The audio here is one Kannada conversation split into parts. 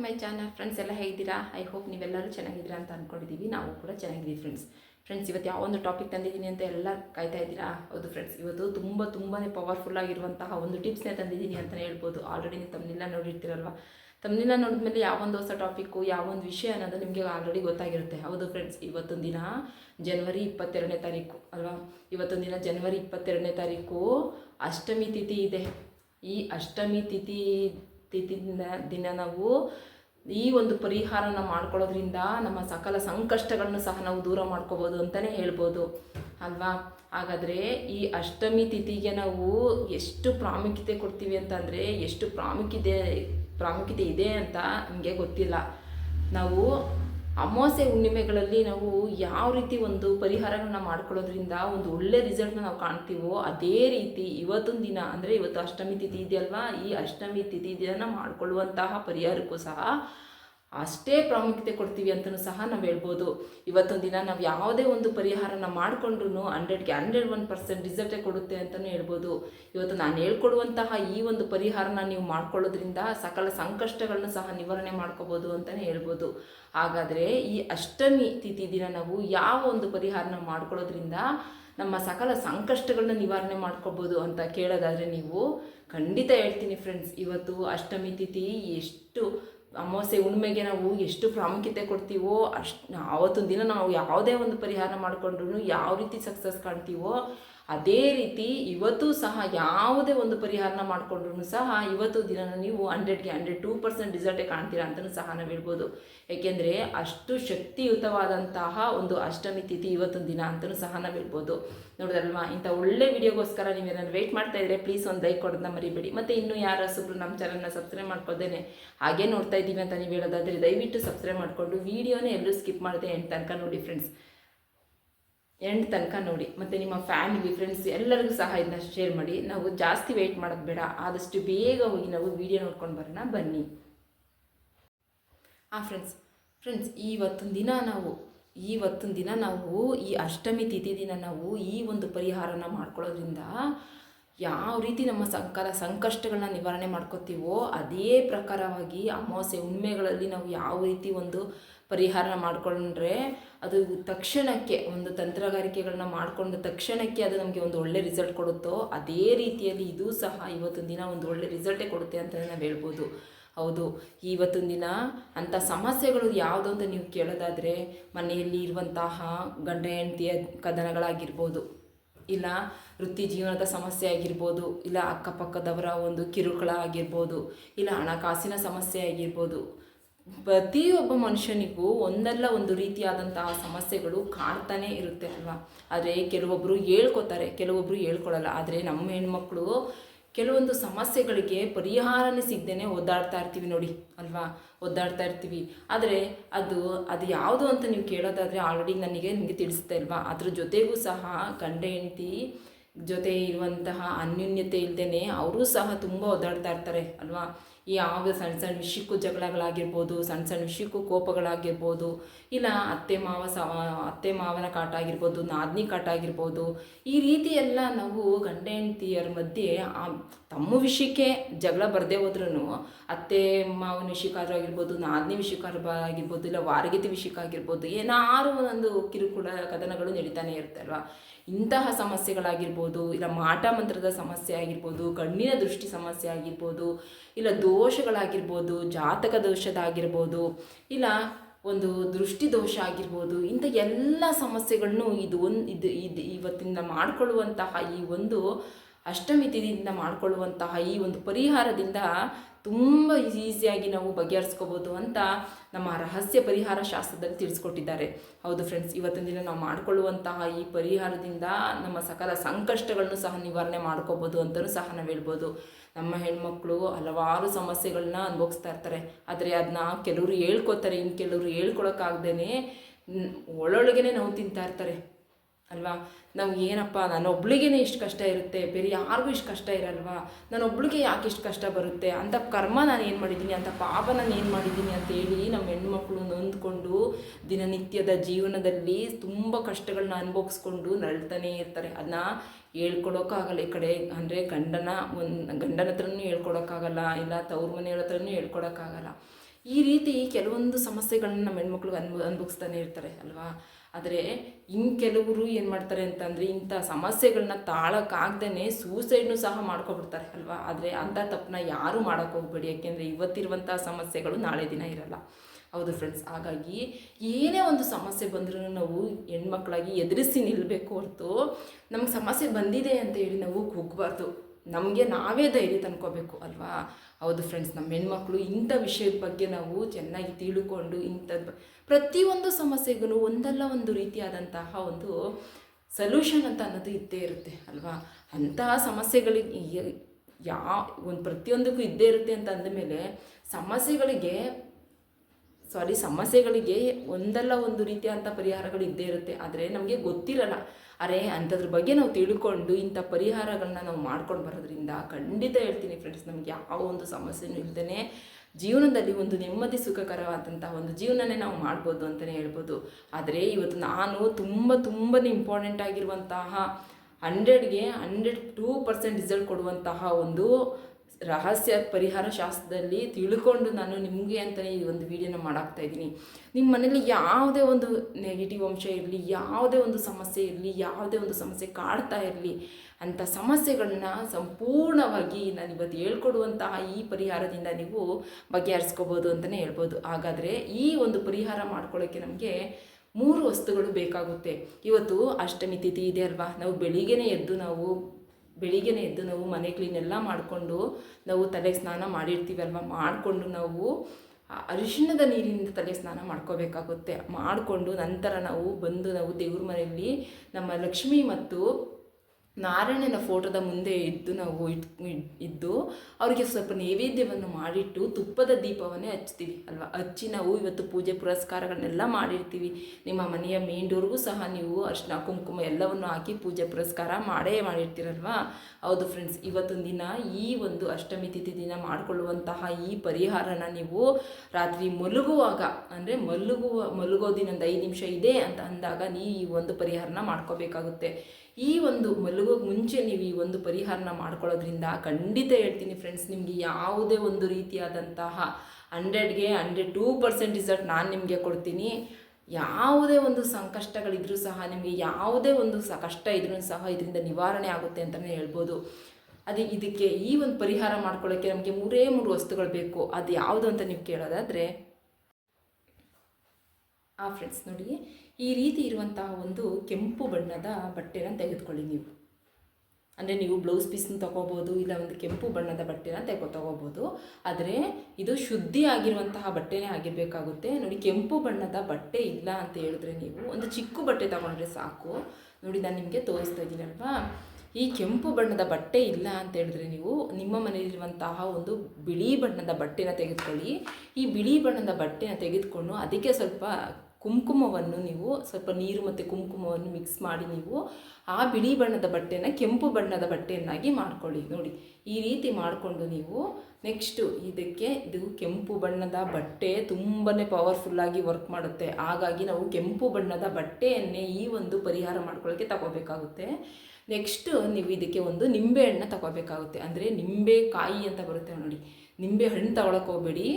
ಟು ಮೈ ಚಾನಲ್ ಫ್ರೆಂಡ್ಸ್ ಎಲ್ಲ ಹೇಗಿದ್ದೀರಾ? ಐ ಹೋಪ್ ನೀವೆಲ್ಲರೂ ಚೆನ್ನಾಗಿದ್ದೀರಾ ಅಂತ ಅಂದ್ಕೊಂಡಿದ್ದೀವಿ ನಾವು ಕೂಡ ಚೆನ್ನಾಗಿದ್ದೀವಿ ಫ್ರೆಂಡ್ಸ್ ಫ್ರೆಂಡ್ಸ್ ಇವತ್ತು ಯಾವ ಒಂದು ಟಾಪಿಕ್ ತಂದಿದ್ದೀನಿ ಅಂತ ಎಲ್ಲ ಕಾಯ್ತಾ ಇದ್ದೀರಾ? ಹೌದು ಫ್ರೆಂಡ್ಸ್ ಇವತ್ತು ತುಂಬ ತುಂಬಾ ಪವರ್ಫುಲ್ ಆಗಿರುವಂತಹ ಒಂದು ಟಿಪ್ಸ್ನೇ ತಂದಿದ್ದೀನಿ ಅಂತಲೇ ಹೇಳ್ಬೋದು. ಆಲ್ರೆಡಿ ನೀವು ತಮ್ಮನೆಲ್ಲ ನೋಡಿರ್ತೀರಲ್ವ? ತಮ್ಮನೆಲ್ಲ ನೋಡಿದ್ಮೇಲೆ ಯಾವೊಂದು ಹೊಸ ಟಾಪಿಕ್ಕು ಯಾವೊಂದು ವಿಷಯ ಅನ್ನೋದು ನಿಮಗೆ ಆಲ್ರೆಡಿ ಗೊತ್ತಾಗಿರುತ್ತೆ. ಹೌದು ಫ್ರೆಂಡ್ಸ್ ಇವತ್ತೊಂದು ದಿನ ಜನವರಿ ಇಪ್ಪತ್ತೆರಡನೇ ತಾರೀಕು, ಅಲ್ವಾ? ಇವತ್ತೊಂದು ದಿನ ಜನವರಿ ಇಪ್ಪತ್ತೆರಡನೇ ತಾರೀಕು ಅಷ್ಟಮಿ ತಿಥಿ ಇದೆ. ಈ ಅಷ್ಟಮಿ ತಿಥಿ ತಿಥಿನ ದಿನ ನಾವು ಈ ಒಂದು ಪರಿಹಾರನ ಮಾಡ್ಕೊಳ್ಳೋದ್ರಿಂದ ನಮ್ಮ ಸಕಲ ಸಂಕಷ್ಟಗಳನ್ನು ಸಹ ನಾವು ದೂರ ಮಾಡ್ಕೋಬೋದು ಅಂತಲೇ ಹೇಳ್ಬೋದು. ಅಲ್ವಾ? ಹಾಗಾದರೆ ಈ ಅಷ್ಟಮಿ ತಿಥಿಗೆ ನಾವು ಎಷ್ಟು ಪ್ರಾಮುಖ್ಯತೆ ಕೊಡ್ತೀವಿ ಅಂತಂದರೆ ಎಷ್ಟು ಪ್ರಾಮುಖ್ಯತೆ ಪ್ರಾಮುಖ್ಯತೆ ಇದೆ ಅಂತ ನಮಗೆ ಗೊತ್ತಿಲ್ಲ. ನಾವು ಅಮಾವಾಸ್ಯೆ ಹುಣ್ಣಿಮೆಗಳಲ್ಲಿ ನಾವು ಯಾವ ರೀತಿ ಒಂದು ಪರಿಹಾರಗಳನ್ನ ಮಾಡ್ಕೊಳ್ಳೋದ್ರಿಂದ ಒಂದು ಒಳ್ಳೆ ರಿಸಲ್ಟ್ನ ನಾವು ಕಾಣ್ತೀವೋ ಅದೇ ರೀತಿ ಇವತ್ತೊಂದು ದಿನ ಅಂದರೆ ಇವತ್ತು ಅಷ್ಟಮಿ ತಿಥಿ ಇದೆಯಲ್ವಾ? ಈ ಅಷ್ಟಮಿ ತಿಥಿ ದಿನ ಮಾಡ್ಕೊಳ್ಳುವಂತಹ ಪರಿಹಾರಕ್ಕೂ ಸಹ ಅಷ್ಟೇ ಪ್ರಾಮುಖ್ಯತೆ ಕೊಡ್ತೀವಿ ಅಂತಲೂ ಸಹ ನಾವು ಹೇಳ್ಬೋದು. ಇವತ್ತೊಂದು ದಿನ ನಾವು ಯಾವುದೇ ಒಂದು ಪರಿಹಾರನ ಮಾಡಿಕೊಂಡ್ರು ಹಂಡ್ರೆಡ್ಗೆ ಹಂಡ್ರೆಡ್ ಒನ್ ಪರ್ಸೆಂಟ್ ರಿಸಲ್ಟೇ ಕೊಡುತ್ತೆ ಅಂತಲೂ ಹೇಳ್ಬೋದು. ಇವತ್ತು ನಾನು ಹೇಳ್ಕೊಡುವಂತಹ ಈ ಒಂದು ಪರಿಹಾರನ ನೀವು ಮಾಡ್ಕೊಳ್ಳೋದ್ರಿಂದ ಸಕಲ ಸಂಕಷ್ಟಗಳನ್ನು ಸಹ ನಿವಾರಣೆ ಮಾಡ್ಕೋಬೋದು ಅಂತಲೇ ಹೇಳ್ಬೋದು. ಹಾಗಾದರೆ ಈ ಅಷ್ಟಮಿ ತಿಥಿ ದಿನ ನಾವು ಯಾವ ಒಂದು ಪರಿಹಾರನ ಮಾಡ್ಕೊಳ್ಳೋದ್ರಿಂದ ನಮ್ಮ ಸಕಲ ಸಂಕಷ್ಟಗಳನ್ನ ನಿವಾರಣೆ ಮಾಡ್ಕೋಬೋದು ಅಂತ ಕೇಳೋದಾದರೆ ನೀವು ಖಂಡಿತ ಹೇಳ್ತೀನಿ ಫ್ರೆಂಡ್ಸ್ ಇವತ್ತು ಅಷ್ಟಮಿ ತಿಥಿ ಎಷ್ಟು ಅಮಾವಾಸ್ಯೆ ಹುಣ್ಣಿಮೆಗೆ ನಾವು ಎಷ್ಟು ಪ್ರಾಮುಖ್ಯತೆ ಕೊಡ್ತೀವೋ ಅಷ್ಟು ಆವತ್ತೊಂದು ದಿನ ನಾವು ಯಾವುದೇ ಒಂದು ಪರಿಹಾರ ಮಾಡಿಕೊಂಡ್ರು ಯಾವ ರೀತಿ ಸಕ್ಸಸ್ ಕಾಣ್ತೀವೋ ಅದೇ ರೀತಿ ಇವತ್ತು ಸಹ ಯಾವುದೇ ಒಂದು ಪರಿಹಾರನ ಮಾಡಿಕೊಂಡ್ರು ಸಹ ಇವತ್ತು ದಿನ ನೀವು ಹಂಡ್ರೆಡ್ಗೆ ಹಂಡ್ರೆಡ್ ಟೂ ಪರ್ಸೆಂಟ್ ರಿಸಲ್ಟೇ ಕಾಣ್ತೀರಾ ಅಂತಲೂ ಸಹ ನಾವು ಹೇಳ್ಬೋದು. ಏಕೆಂದರೆ ಅಷ್ಟು ಶಕ್ತಿಯುತವಾದಂತಹ ಒಂದು ಅಷ್ಟಮಿ ತಿಥಿ ಇವತ್ತೊಂದು ದಿನ ಅಂತಲೂ ಸಹ ನಾವು ಹೇಳ್ಬೋದು. ನೋಡಿದ್ರಲ್ವಾ? ಇಂಥ ಒಳ್ಳೆ ವಿಡಿಯೋಗೋಸ್ಕರ ನೀವೇನಾದ್ರು ವೆಯ್ಟ್ ಮಾಡ್ತಾ ಇದ್ರೆ ಪ್ಲೀಸ್ ಒಂದು ಲೈಕ್ ಕೊಡೋದನ್ನ ಮರಿಬೇಡಿ. ಮತ್ತು ಇನ್ನೂ ಯಾರು ಸುಬ್ರು ನಮ್ಮ ಚಾನಲ್ನ ಸಬ್ಸ್ಕ್ರೈಬ್ ಮಾಡ್ಕೋದೇನೆ ಹಾಗೆ ನೋಡ್ತಾ ಇದ್ದೀವಿ ಅಂತ ನೀವು ಹೇಳೋದಾದರೆ ದಯವಿಟ್ಟು ಸಬ್ಸ್ಕ್ರೈಬ್ ಮಾಡಿಕೊಂಡು ವೀಡಿಯೋನೇ ಎಲ್ಲರೂ ಸ್ಕಿಪ್ ಮಾಡಿದೆ ಎಂಟು ತನಕ ನೋಡಿ ಫ್ರೆಂಡ್ಸ್ ಎಂಡ್ ತನಕ ನೋಡಿ, ಮತ್ತು ನಿಮ್ಮ ಫ್ಯಾಮಿಲಿ ಫ್ರೆಂಡ್ಸ್ ಎಲ್ಲರಿಗೂ ಸಹ ಇದನ್ನ ಶೇರ್ ಮಾಡಿ. ನಾವು ಜಾಸ್ತಿ ವೆಯ್ಟ್ ಮಾಡೋದು ಬೇಡ, ಆದಷ್ಟು ಬೇಗ ಹೋಗಿ ನಾವು ವಿಡಿಯೋ ನೋಡ್ಕೊಂಡು ಬರೋಣ, ಬನ್ನಿ. ಹಾಂ ಫ್ರೆಂಡ್ಸ್ ಫ್ರೆಂಡ್ಸ್ ಇವತ್ತೊಂದು ದಿನ ನಾವು, ಇವತ್ತೊಂದು ದಿನ ನಾವು ಈ ಅಷ್ಟಮಿ ತಿಥಿ ದಿನ ನಾವು ಈ ಒಂದು ಪರಿಹಾರನ ಮಾಡ್ಕೊಳ್ಳೋದ್ರಿಂದ ಯಾವ ರೀತಿ ನಮ್ಮ ಸಂಕಲ ಸಂಕಷ್ಟಗಳನ್ನ ನಿವಾರಣೆ ಮಾಡ್ಕೋತೀವೋ, ಅದೇ ಪ್ರಕಾರವಾಗಿ ಅಮಾವಾಸ್ಯೆ ಉಣ್ಮೆಗಳಲ್ಲಿ ನಾವು ಯಾವ ರೀತಿ ಒಂದು ಪರಿಹಾರ ಮಾಡಿಕೊಂಡ್ರೆ ಅದು ತಕ್ಷಣಕ್ಕೆ ಒಂದು ತಂತ್ರಗಾರಿಕೆಗಳನ್ನ ಮಾಡಿಕೊಂಡ ತಕ್ಷಣಕ್ಕೆ ಅದು ನಮಗೆ ಒಂದು ಒಳ್ಳೆ ರಿಸಲ್ಟ್ ಕೊಡುತ್ತೋ, ಅದೇ ರೀತಿಯಲ್ಲಿ ಇದು ಸಹ ಇವತ್ತೊಂದು ದಿನ ಒಂದು ಒಳ್ಳೆ ರಿಸಲ್ಟೇ ಕೊಡುತ್ತೆ ಅಂತ ನಾವು ಹೇಳ್ಬೋದು. ಹೌದು, ಇವತ್ತೊಂದು ದಿನ ಅಂಥ ಸಮಸ್ಯೆಗಳು ಯಾವುದು ಅಂತ ನೀವು ಕೇಳೋದಾದರೆ ಮನೆಯಲ್ಲಿ ಇರುವಂತಹ ಗಂಡ ಹೆಂಡತಿಯ ಕದನಗಳಾಗಿರ್ಬೋದು, ಇಲ್ಲ ವೃತ್ತಿ ಜೀವನದ ಸಮಸ್ಯೆ ಆಗಿರ್ಬೋದು, ಇಲ್ಲ ಅಕ್ಕಪಕ್ಕದವರ ಒಂದು ಕಿರುಕುಳ ಆಗಿರ್ಬೋದು, ಇಲ್ಲ ಹಣಕಾಸಿನ ಸಮಸ್ಯೆ ಆಗಿರ್ಬೋದು ಪ್ರತಿಯೊಬ್ಬ ಮನುಷ್ಯನಿಗೂ ಒಂದಲ್ಲ ಒಂದು ರೀತಿಯಾದಂತಹ ಸಮಸ್ಯೆಗಳು ಕಾಣ್ತಾನೆ ಇರುತ್ತೆ ಅಲ್ವಾ? ಆದರೆ ಕೆಲವೊಬ್ಬರು ಹೇಳ್ಕೊತಾರೆ ಕೆಲವೊಬ್ಬರು ಹೇಳ್ಕೊಳಲ್ಲ. ಆದರೆ ನಮ್ಮ ಹೆಣ್ಮಕ್ಳು ಕೆಲವೊಂದು ಸಮಸ್ಯೆಗಳಿಗೆ ಪರಿಹಾರನೇ ಸಿಗ್ದೇ ಒದ್ದಾಡ್ತಾ ಇರ್ತೀವಿ ನೋಡಿ, ಅಲ್ವಾ? ಒದ್ದಾಡ್ತಾ ಇರ್ತೀವಿ. ಆದರೆ ಅದು ಅದು ಯಾವುದು ಅಂತ ನೀವು ಕೇಳೋದಾದರೆ ಆಲ್ರೆಡಿ ನನಗೆ ನಿಮಗೆ ತಿಳಿಸ್ತಾ ಇಲ್ವಾ ಅದ್ರ ಜೊತೆಗೂ ಸಹ ಗಂಡ ಹೆಂಡತಿ ಜೊತೆ ಇರುವಂತಹ ಅನ್ಯೂನ್ಯತೆ ಇಲ್ಲದೇ ಅವರೂ ಸಹ ತುಂಬ ಒದ್ದಾಡ್ತಾ ಇರ್ತಾರೆ ಅಲ್ವಾ? ಯಾವ ಸಣ್ಣ ಸಣ್ಣ ವಿಷಯಕ್ಕೂ ಜಗಳಗಳಾಗಿರ್ಬೋದು ಸಣ್ಣ ಸಣ್ಣ ವಿಷಯಕ್ಕೂ ಕೋಪಗಳಾಗಿರ್ಬೋದು, ಇಲ್ಲ ಅತ್ತೆ ಮಾವ ಸ, ಅತ್ತೆ ಮಾವನ ಕಾಟ ಆಗಿರ್ಬೋದು ನಾದಿನಿ ಕಾಟ ಆಗಿರ್ಬೋದು ಈ ರೀತಿ ಎಲ್ಲ ನಾವು ಗಂಡ ಹೆಂಡತಿಯರ ಮಧ್ಯೆ ತಮ್ಮ ವಿಷಯಕ್ಕೆ ಜಗಳ ಬರದೇ ಹೋದ್ರೂ ಅತ್ತೆ ಮಾವನ ವಿಷಯಕ್ಕಾದ್ರೂ ಆಗಿರ್ಬೋದು, ನಾದಿನಿ ವಿಷಯಕ್ಕಾದ್ರೂ ಆಗಿರ್ಬೋದು, ಇಲ್ಲ ವಾರಗೀತಿ ವಿಷಯಕ್ಕಾಗಿರ್ಬೋದು ಏನಾದ್ರೂ ಒಂದು ಕಿರುಕುಳ ಕದನಗಳು ನಡೀತಾನೆ ಇರ್ತಲ್ವ ಇಂತಹ ಸಮಸ್ಯೆಗಳಾಗಿರ್ಬೋದು, ಇಲ್ಲ ಮಾಟ ಮಂತ್ರದ ಸಮಸ್ಯೆ ಆಗಿರ್ಬೋದು, ಕಣ್ಣಿನ ದೃಷ್ಟಿ ಸಮಸ್ಯೆ ಆಗಿರ್ಬೋದು, ಇಲ್ಲ ದೋಷಗಳಾಗಿರ್ಬೋದು, ಜಾತಕ ದೋಷದಾಗಿರ್ಬೋದು ಇಲ್ಲ ಒಂದು ದೃಷ್ಟಿ ದೋಷ ಆಗಿರ್ಬೋದು, ಇಂಥ ಎಲ್ಲ ಸಮಸ್ಯೆಗಳನ್ನು ಇದು ಒಂದು, ಇದು ಇದು ಇವತ್ತಿಂದ ಮಾಡಿಕೊಳ್ಳುವಂತಹ ಈ ಒಂದು ಅಷ್ಟಮಿ ತಿಥಿಯಿಂದ ಮಾಡಿಕೊಳ್ಳುವಂತಹ ಈ ಒಂದು ಪರಿಹಾರದಿಂದ ತುಂಬ ಈಸಿಯಾಗಿ ನಾವು ಬಗೆಹರಿಸ್ಕೋಬೋದು ಅಂತ ನಮ್ಮ ರಹಸ್ಯ ಪರಿಹಾರ ಶಾಸ್ತ್ರದಲ್ಲಿ ತಿಳಿಸ್ಕೊಟ್ಟಿದ್ದಾರೆ. ಹೌದು ಫ್ರೆಂಡ್ಸ್ ಇವತ್ತಿನ ದಿನ ನಾವು ಮಾಡಿಕೊಳ್ಳುವಂತಹ ಈ ಪರಿಹಾರದಿಂದ ನಮ್ಮ ಸಕಲ ಸಂಕಷ್ಟಗಳನ್ನು ಸಹ ನಿವಾರಣೆ ಮಾಡ್ಕೋಬೋದು ಅಂತಲೂ ಸಹ ನಾವು ಹೇಳ್ಬೋದು. ನಮ್ಮ ಹೆಣ್ಮಕ್ಳು ಹಲವಾರು ಸಮಸ್ಯೆಗಳನ್ನ ಅನುಭವಿಸ್ತಾ ಇರ್ತಾರೆ. ಆದರೆ ಅದನ್ನ ಕೆಲವರು ಹೇಳ್ಕೊತಾರೆ ಇನ್ನು ಕೆಲವರು ಹೇಳ್ಕೊಳಕ್ಕಾಗ್ದೇ ಒಳೊಳಗೇನೆ ನಾವು ತಿಂತಾ ಇರ್ತಾರೆ. ಅಲ್ವಾ? ನಾವು ಏನಪ್ಪ ನಾನೊಬ್ಳಿಗೇ ಇಷ್ಟು ಕಷ್ಟ ಇರುತ್ತೆ, ಬೇರೆ ಯಾರಿಗೂ ಇಷ್ಟು ಕಷ್ಟ ಇರಲ್ವಾ? ನಾನೊಬ್ಳಿಗೆ ಯಾಕೆ ಇಷ್ಟು ಕಷ್ಟ ಬರುತ್ತೆ? ಅಂಥ ಕರ್ಮ ನಾನು ಏನು ಮಾಡಿದ್ದೀನಿ ಅಂಥ ಪಾಪ ನಾನು ಏನು ಮಾಡಿದ್ದೀನಿ ಅಂತ ಹೇಳಿ ನಮ್ಮ ಹೆಣ್ಮಕ್ಳು ನೊಂದ್ಕೊಂಡು ದಿನನಿತ್ಯದ ಜೀವನದಲ್ಲಿ ತುಂಬ ಕಷ್ಟಗಳನ್ನ ಅನುಭವಿಸ್ಕೊಂಡು ನರಳ್ತಾನೇ ಇರ್ತಾರೆ. ಅದನ್ನ ಹೇಳ್ಕೊಡೋಕ್ಕಾಗಲ್ಲ ಈ ಕಡೆ. ಅಂದರೆ ಗಂಡನ ಒಂದು, ಗಂಡನ ಹತ್ರನೂ ಹೇಳ್ಕೊಡೋಕ್ಕಾಗಲ್ಲ ಇಲ್ಲ ತವ್ರ ಮನೆಯವ್ರ ಹತ್ರನೂ ಹೇಳ್ಕೊಡೋಕ್ಕಾಗಲ್ಲ ಈ ರೀತಿ ಕೆಲವೊಂದು ಸಮಸ್ಯೆಗಳನ್ನ ನಮ್ಮ ಹೆಣ್ಮಕ್ಳು ಅನ್ಭ, ಅನುಭವಿಸ್ತಾನೆ ಇರ್ತಾರೆ, ಅಲ್ವಾ? ಆದರೆ ಇನ್ನು ಕೆಲವರು ಏನು ಮಾಡ್ತಾರೆ ಅಂತಂದರೆ ಇಂಥ ಸಮಸ್ಯೆಗಳನ್ನ ತಾಳೋಕ್ಕಾಗ್ದೇ ಸೂಸೈಡ್ನು ಸಹ ಮಾಡ್ಕೊಬಿಡ್ತಾರೆ ಅಲ್ವಾ? ಆದರೆ ಅಂಥ ತಪ್ಪನ್ನ ಯಾರೂ ಮಾಡೋಕ್ಕೆ ಹೋಗ್ಬೇಡಿ. ಯಾಕೆಂದರೆ ಇವತ್ತಿರುವಂಥ ಸಮಸ್ಯೆಗಳು ನಾಳೆ ದಿನ ಇರಲ್ಲ. ಹೌದು ಫ್ರೆಂಡ್ಸ್ ಹಾಗಾಗಿ ಏನೇ ಒಂದು ಸಮಸ್ಯೆ ಬಂದರೂ ನಾವು ಹೆಣ್ಮಕ್ಳಾಗಿ ಎದುರಿಸಿ ನಿಲ್ಲಬೇಕು ಹೊರತು ನಮ್ಗೆ ಸಮಸ್ಯೆ ಬಂದಿದೆ ಅಂತ ಹೇಳಿ ನಾವು ಕುಗ್ಬಾರ್ದು ನಮಗೆ ನಾವೇ ಧೈರ್ಯ ತಂದ್ಕೋಬೇಕು ಅಲ್ವಾ? ಹೌದು ಫ್ರೆಂಡ್ಸ್ ನಮ್ಮ ಹೆಣ್ಮಕ್ಳು ಇಂಥ ವಿಷಯದ ಬಗ್ಗೆ ನಾವು ಚೆನ್ನಾಗಿ ತಿಳ್ಕೊಂಡು ಇಂಥದ್ದು ಪ್ರತಿಯೊಂದು ಸಮಸ್ಯೆಗೂ ಒಂದಲ್ಲ ಒಂದು ರೀತಿಯಾದಂತಹ ಒಂದು ಸೊಲ್ಯೂಷನ್ ಅಂತ ಅನ್ನೋದು ಇದ್ದೇ ಇರುತ್ತೆ ಅಲ್ವಾ? ಅಂತಹ ಸಮಸ್ಯೆಗಳಿಗೆ ಯಾವ ಒಂದು ಪ್ರತಿಯೊಂದಕ್ಕೂ ಇದ್ದೇ ಇರುತ್ತೆ ಅಂತ ಅಂದಮೇಲೆ ಸಮಸ್ಯೆಗಳಿಗೆ ಸಾರಿ ಸಮಸ್ಯೆಗಳಿಗೆ ಒಂದಲ್ಲ ಒಂದು ರೀತಿಯಾದಂಥ ಪರಿಹಾರಗಳು ಇದ್ದೇ ಇರುತ್ತೆ. ಆದರೆ ನಮಗೆ ಗೊತ್ತಿರಲ್ಲ. ಅರೆ, ಅಂಥದ್ರ ಬಗ್ಗೆ ನಾವು ತಿಳ್ಕೊಂಡು ಇಂಥ ಪರಿಹಾರಗಳನ್ನ ನಾವು ಮಾಡ್ಕೊಂಡು ಬರೋದ್ರಿಂದ ಖಂಡಿತ ಹೇಳ್ತೀನಿ ಫ್ರೆಂಡ್ಸ್ ನಮ್ಗೆ ಯಾವ ಒಂದು ಸಮಸ್ಯೆನೂ ಇಲ್ಲದೇ ಜೀವನದಲ್ಲಿ ಒಂದು ನೆಮ್ಮದಿ ಸುಖಕರವಾದಂಥ ಒಂದು ಜೀವನನೇ ನಾವು ಮಾಡ್ಬೋದು ಅಂತಲೇ ಹೇಳ್ಬೋದು. ಆದರೆ ಇವತ್ತು ನಾನು ತುಂಬ ತುಂಬಾ ಇಂಪಾರ್ಟೆಂಟ್ ಆಗಿರುವಂತಹ ಹಂಡ್ರೆಡ್ಗೆ ಹಂಡ್ರೆಡ್ ಟೂ ಪರ್ಸೆಂಟ್ ರಿಸಲ್ಟ್ ಕೊಡುವಂತಹ ಒಂದು ರಹಸ್ಯ ಪರಿಹಾರ ಶಾಸ್ತ್ರದಲ್ಲಿ ತಿಳ್ಕೊಂಡು ನಾನು ನಿಮಗೆ ಅಂತಲೇ ಈ ಒಂದು ವಿಡಿಯೋನ ಮಾಡಾಕ್ತಾ ಇದ್ದೀನಿ. ನಿಮ್ಮ ಮನೇಲಿ ಯಾವುದೇ ಒಂದು ನೆಗೆಟಿವ್ ಅಂಶ ಇರಲಿ, ಯಾವುದೇ ಒಂದು ಸಮಸ್ಯೆ ಇರಲಿ, ಯಾವುದೇ ಒಂದು ಸಮಸ್ಯೆ ಕಾಡ್ತಾ ಇರಲಿ, ಅಂಥ ಸಮಸ್ಯೆಗಳನ್ನ ಸಂಪೂರ್ಣವಾಗಿ ನಾನು ಇವತ್ತು ಹೇಳ್ಕೊಡುವಂತಹ ಈ ಪರಿಹಾರದಿಂದ ನೀವು ಬಗೆಹರಿಸ್ಕೋಬೋದು ಅಂತಲೇ ಹೇಳ್ಬೋದು. ಹಾಗಾದರೆ ಈ ಒಂದು ಪರಿಹಾರ ಮಾಡ್ಕೊಳ್ಳೋಕ್ಕೆ ನಮಗೆ ಮೂರು ವಸ್ತುಗಳು ಬೇಕಾಗುತ್ತೆ. ಇವತ್ತು ಅಷ್ಟಮಿ ತಿಥಿ ಇದೆ ಅಲ್ವಾ? ನಾವು ಬೆಳಿಗ್ಗೆನೇ ಎದ್ದು ನಾವು ಬೆಳಿಗ್ಗೆನೇ ಎದ್ದು ನಾವು ಮನೆ ಕ್ಲೀನ್ ಎಲ್ಲ ಮಾಡಿಕೊಂಡು ನಾವು ತಲೆಗೆ ಸ್ನಾನ ಮಾಡಿರ್ತೀವಲ್ವ ಮಾಡಿಕೊಂಡು ನಾವು ಅರಿಶಿಣದ ನೀರಿನಿಂದ ತಲೆ ಸ್ನಾನ ಮಾಡ್ಕೋಬೇಕಾಗುತ್ತೆ. ಮಾಡಿಕೊಂಡು ನಂತರ ನಾವು ಬಂದು ನಾವು ದೇವ್ರ ಮನೆಯಲ್ಲಿ ನಮ್ಮ ಲಕ್ಷ್ಮಿ ಮತ್ತು ನಾರಾಯಣನ ಫೋಟೋದ ಮುಂದೆ ಇದ್ದು ನಾವು ಇದ್ದು ಅವರಿಗೆ ಸ್ವಲ್ಪ ನೈವೇದ್ಯವನ್ನು ಮಾಡಿಟ್ಟು ತುಪ್ಪದ ದೀಪವನ್ನೇ ಹಚ್ತೀವಿ, ಅಲ್ವಾ? ಹಚ್ಚಿ ನಾವು ಇವತ್ತು ಪೂಜೆ ಪುರಸ್ಕಾರಗಳನ್ನೆಲ್ಲ ಮಾಡಿರ್ತೀವಿ. ನಿಮ್ಮ ಮನೆಯ ಮೇನ್ ಡೋರ್ಗೂ ಸಹ ನೀವು ಅರ್ಶಿನ, ಕುಂಕುಮ ಎಲ್ಲವನ್ನು ಹಾಕಿ ಪೂಜೆ ಪುರಸ್ಕಾರ ಮಾಡೇ ಮಾಡಿರ್ತೀರಲ್ವಾ? ಹೌದು ಫ್ರೆಂಡ್ಸ್ ಇವತ್ತೊಂದು ದಿನ ಈ ಒಂದು ಅಷ್ಟಮಿ ತಿಥಿ ದಿನ ಮಾಡಿಕೊಳ್ಳುವಂತಹ ಈ ಪರಿಹಾರನ ನೀವು ರಾತ್ರಿ ಮಲಗುವಾಗ, ಅಂದರೆ ಮಲಗುವ, ಮಲಗೋ ದಿನ ಒಂದು ಐದು ನಿಮಿಷ ಇದೆ ಅಂತ ಅಂದಾಗ ನೀ ಈ ಒಂದು ಪರಿಹಾರನ ಮಾಡ್ಕೋಬೇಕಾಗುತ್ತೆ. ಈ ಒಂದು ಮಲಗೋಕೆ ಮುಂಚೆ ನೀವು ಈ ಒಂದು ಪರಿಹಾರನ ಮಾಡ್ಕೊಳ್ಳೋದ್ರಿಂದ ಖಂಡಿತ ಹೇಳ್ತೀನಿ ಫ್ರೆಂಡ್ಸ್ ನಿಮಗೆ ಯಾವುದೇ ಒಂದು ರೀತಿಯಾದಂತಹ ಹಂಡ್ರೆಡ್ಗೆ ಹಂಡ್ರೆಡ್ ಟೂ ಪರ್ಸೆಂಟ್ ರಿಸಲ್ಟ್ ನಾನು ನಿಮಗೆ ಕೊಡ್ತೀನಿ. ಯಾವುದೇ ಒಂದು ಸಂಕಷ್ಟಗಳಿದ್ರೂ ಸಹ, ನಿಮಗೆ ಯಾವುದೇ ಒಂದು ಸ ಕಷ್ಟ ಇದ್ರೂ ಸಹ ಇದರಿಂದ ನಿವಾರಣೆ ಆಗುತ್ತೆ ಅಂತಲೇ ಹೇಳ್ಬೋದು. ಅದೇ ಇದಕ್ಕೆ ಈ ಒಂದು ಪರಿಹಾರ ಮಾಡ್ಕೊಳ್ಳೋಕ್ಕೆ ನಮಗೆ ಮೂರೇ ಮೂರು ವಸ್ತುಗಳು ಬೇಕು. ಅದು ಯಾವುದು ಅಂತ ನೀವು ಕೇಳೋದಾದರೆ, ಆ ಫ್ರೆಂಡ್ಸ್ ನೋಡಿ ಈ ರೀತಿ ಇರುವಂತಹ ಒಂದು ಕೆಂಪು ಬಣ್ಣದ ಬಟ್ಟೆನ ತೆಗೆದುಕೊಳ್ಳಿ ನೀವು. ಅಂದರೆ ನೀವು ಬ್ಲೌಸ್ ಪೀಸ್ನ ತೊಗೋಬೋದು, ಇಲ್ಲ ಒಂದು ಕೆಂಪು ಬಣ್ಣದ ಬಟ್ಟೆನ ತೆಗೋ, ತೊಗೋಬೋದು. ಆದರೆ ಇದು ಶುದ್ಧಿ ಆಗಿರುವಂತಹ ಬಟ್ಟೆನೇ ಆಗಿರಬೇಕಾಗುತ್ತೆ. ನೋಡಿ, ಕೆಂಪು ಬಣ್ಣದ ಬಟ್ಟೆ ಇಲ್ಲ ಅಂತ ಹೇಳಿದ್ರೆ ನೀವು ಒಂದು ಚಿಕ್ಕ ಬಟ್ಟೆ ತೊಗೊಂಡ್ರೆ ಸಾಕು. ನೋಡಿ, ನಾನು ನಿಮಗೆ ತೋರಿಸ್ತಾ ಇದ್ದೀನಲ್ವಾ ಈ ಕೆಂಪು ಬಣ್ಣದ ಬಟ್ಟೆ ಇಲ್ಲ ಅಂತ ಹೇಳಿದ್ರೆ ನೀವು ನಿಮ್ಮ ಮನೆಯಲ್ಲಿರುವಂತಹ ಒಂದು ಬಿಳಿ ಬಣ್ಣದ ಬಟ್ಟೆನ ತೆಗೆದುಕೊಳ್ಳಿ. ಈ ಬಿಳಿ ಬಣ್ಣದ ಬಟ್ಟೆನ ತೆಗೆದುಕೊಂಡು ಅದಕ್ಕೆ ಸ್ವಲ್ಪ ಕುಂಕುಮವನ್ನು ನೀವು ಸ್ವಲ್ಪ ನೀರು ಮತ್ತು ಕುಂಕುಮವನ್ನು ಮಿಕ್ಸ್ ಮಾಡಿ ನೀವು ಆ ಬಿಳಿ ಬಣ್ಣದ ಬಟ್ಟೆನ ಕೆಂಪು ಬಣ್ಣದ ಬಟ್ಟೆಯನ್ನಾಗಿ ಮಾಡ್ಕೊಳ್ಳಿ ನೋಡಿ. ಈ ರೀತಿ ಮಾಡಿಕೊಂಡು ನೀವು ನೆಕ್ಸ್ಟು ಇದಕ್ಕೆ ಇದು ಕೆಂಪು ಬಣ್ಣದ ಬಟ್ಟೆ ತುಂಬಾ ಪವರ್ಫುಲ್ಲಾಗಿ ವರ್ಕ್ ಮಾಡುತ್ತೆ. ಹಾಗಾಗಿ ನಾವು ಕೆಂಪು ಬಣ್ಣದ ಬಟ್ಟೆಯನ್ನೇ ಈ ಒಂದು ಪರಿಹಾರ ಮಾಡ್ಕೊಳ್ಳೋಕ್ಕೆ ತಗೋಬೇಕಾಗುತ್ತೆ. ನೆಕ್ಸ್ಟು ನೀವು ಇದಕ್ಕೆ ಒಂದು ನಿಂಬೆಹಣ್ಣು ತಗೋಬೇಕಾಗುತ್ತೆ. ಅಂದರೆ ನಿಂಬೆ ಕಾಯಿ ಅಂತ ಬರುತ್ತೆ ನೋಡಿ. ನಿಂಬೆ ಹಣ್ಣು ತಗೊಳಕ್ಕೆ ಹೋಗಬೇಡಿ.